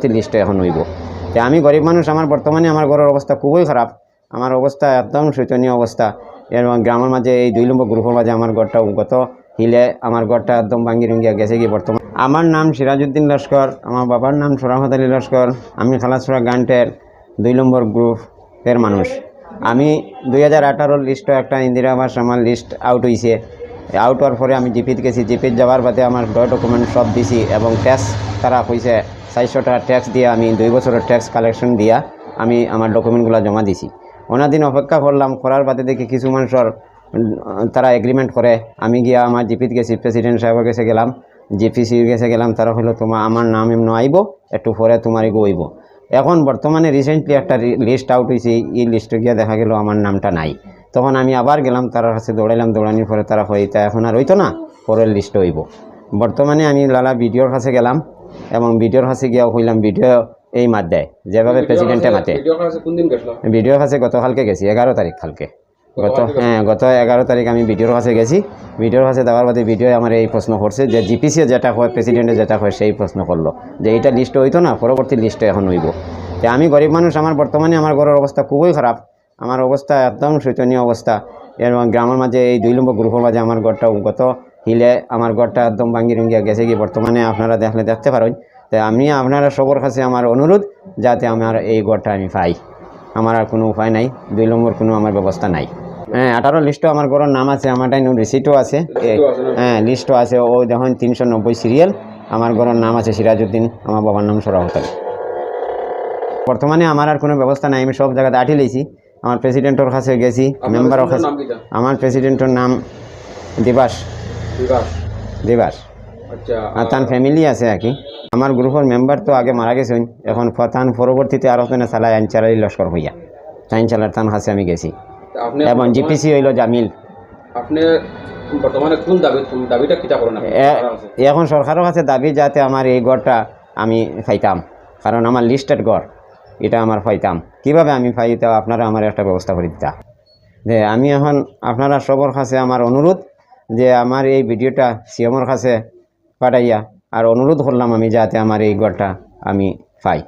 পরবর্তী লিস্টে এখন হইব। যে আমি গরিব মানুষ, আমার বর্তমানে আমার ঘরের অবস্থা খুবই খারাপ। আমার অবস্থা একদম শোচনীয় অবস্থা। এবং গ্রামের মাঝে এই দুই নম্বর গ্রুপের মাঝে আমার ঘরটা গত হিলে আমার ঘরটা একদম ভাঙ্গি রুঙ্গিয়া গেছে কি বর্তমান। আমার নাম সিরাজউদ্দিন লস্কর, আমার বাবার নাম সোরামত আলী লস্কর, আমি খালাসুরা গান্টের দুই নম্বর গ্রুপের মানুষ। আমি দুই হাজার আঠারোর লিস্টও একটা ইন্দিরা আবাস আমার লিস্ট আউট হয়েছে আউট হওয়ার পরে আমি জিপিত গেছি। জিপিত যাওয়ার বাদে আমার ডকুমেন্ট সব দিছি এবং ট্যাক্স তারা কইছে চারশো টাকা ট্যাক্স দিয়ে আমি দুই বছরের ট্যাক্স কালেকশন দিয়া আমি আমার ডকুমেন্টগুলো জমা দিছি। দিন অপেক্ষা করলাম, করার বাদে দেখি কিছু মানুষের তারা এগ্রিমেন্ট করে। আমি গিয়া আমার জিপিত গেছি প্রেসিডেন্ট সাহেবের কাছে গেলাম জিপিসি কাছে গেলাম, তারা হলো তোমার আমার নাম এমন আইব, একটু পরে তোমার এগো হইব। এখন বর্তমানে রিসেন্টলি একটা লিস্ট আউট হয়েছে এই লিস্টে গিয়ে দেখা গেল, আমার নামটা নাই। তখন আমি আবার গেলাম তার কাছে দৌড়াইলাম দৌড়ানোর পরে তারা হয়ে তা এখন আর হইতো না পরের লিস্ট হইব। বর্তমানে আমি লালা ভিডিওর কাছে গেলাম এবং ভিডিওর কাছে গিয়া হইলাম ভিডিও এই মাত দেয় যেভাবে প্রেসিডেন্টে মাতে। ভিডিওর কাছে গতকালকে গেছি এগারো তারিখ কালকে। গত হ্যাঁ গত এগারো তারিখ আমি ভিডিওর কাছে গেছি। ভিডিওর কাছে দেওয়ার বাদে ভিডিও আমার এই প্রশ্ন করছে যে জিপিসি যেটা হয় প্রেসিডেন্টে যেটা হয় সেই প্রশ্ন করল যে এইটা লিস্ট হইতো না পরবর্তী লিস্টে এখন হইব। আমি গরিব মানুষ আমার বর্তমানে আমার ঘরের অবস্থা খুবই খারাপ। আমার অবস্থা একদম শোচনীয় অবস্থা। এবং গ্রামের মাঝে এই দুই নম্বর গ্রুপের মাঝে আমার ঘরটা গত হিলে আমার ঘরটা একদম ভাঙ্গি রুঙ্গিয়া গেছে কি বর্তমানে আপনারা দেখলে দেখতে পারেন। তো আমি আপনারা সবার কাছে আমার অনুরোধ যাতে আমার এই ঘরটা আমি পাই। আমার আর কোনো উপায় নাই দুই নম্বর কোনো আমার ব্যবস্থা নাই। হ্যাঁ আঠারো লিস্টও আমার ঘরের নাম আছে আমার টাইম রিসিটও আছে? হ্যাঁ লিস্টও আছে। ও দেখুন তিনশো নব্বই সিরিয়াল আমার ঘরের নাম আছে সিরাজউদ্দিন আমার বাবার নাম সরাহতাল বর্তমানে আমার আর কোনো ব্যবস্থা নাই আমি সব জায়গাতে আঠি লইছি। আমার প্রেসিডেন্টের কাছে গেছি মেম্বারের কাছে আমার প্রেসিডেন্টের নাম দিবাস। দিবাস। আচ্ছা আর তার ফ্যামিলি আছে আর কি। আমার গ্রুপের মেম্বার তো আগে মারা গেছেন এখন তান পরবর্তীতে আরও তেনে চালায় আইন চালাই লস্কর হইয়া। আইন চালার তান কাছে আমি গেছি। তা আপনি এবং জিপিসি হইল জামিল। আপনি বর্তমানে কোন দাবি দাবিটা কিটা করেন এখন সরকারের কাছে দাবি যাতে আমার এই গড়টা আমি পাইতাম। কারণ আমার লিস্টেড গড়। এটা আমার পাইতাম কীভাবে আমি পাইতা আপনারা আমার একটা ব্যবস্থা করে দিতা। যে আমি এখন আপনারা সবর কাছে আমার অনুরোধ যে আমার এই ভিডিওটা সিএমর কাছে পাঠাইয়া আর অনুরোধ করলাম আমি যাতে আমার এই গড়টা আমি পাই।